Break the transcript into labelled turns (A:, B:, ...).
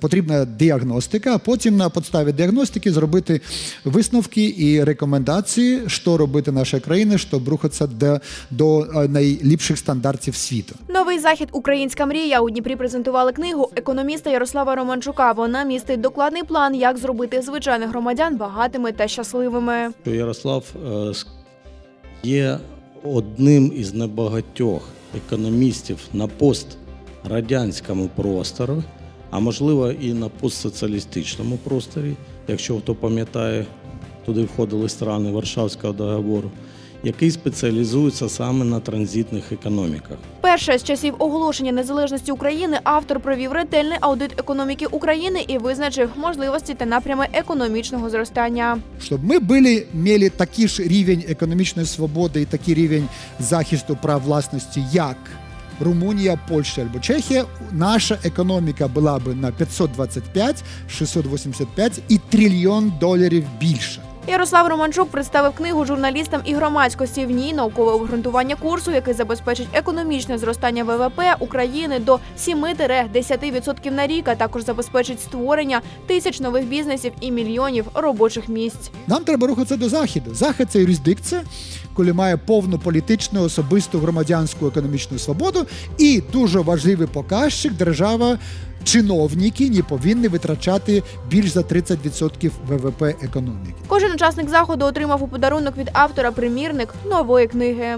A: Потрібна діагностика, а потім на підставі діагностики зробити висновки і рекомендації, що робити наша країна, щоб рухатися до, до е, найліпших стандартів світу.
B: Новий захід Українська мрія у Дніпрі презентували книгу економіста Ярослава Романчука. Вона містить докладний план, як зробити звичайних громадян багатими та щасливими.
C: Ярослав е, є одним із небагатьох економістів на пострадянському просторі, а можливо і на постсоціалістичному просторі, якщо хто пам'ятає, туди входили страни Варшавського договору, який спеціалізується саме на транзитних економіках.
B: Перше з часів оголошення незалежності України автор провів ретельний аудит економіки України і визначив можливості та напрями економічного зростання.
A: Щоб ми були, мали такий ж рівень економічної свободи і такий рівень захисту прав власності, як Румунія, Польща або Чехія, наша економіка була би на 525, 685 і трильйон доларів більше.
B: Ярослав Романчук представив книгу журналістам і громадськості. В ній наукове обґрунтування курсу, який забезпечить економічне зростання ВВП України до 7-10% на рік, а також забезпечить створення тисяч нових бізнесів і мільйонів робочих місць.
A: Нам треба рухатися до заходу. Захід це юрисдикція, коли має повну політичну, особисту громадянську економічну свободу, і дуже важливий показчик держава. Чиновники не повинні витрачати більш за 30% ВВП економіки.
B: Кожен учасник заходу отримав у подарунок від автора примірник нової книги.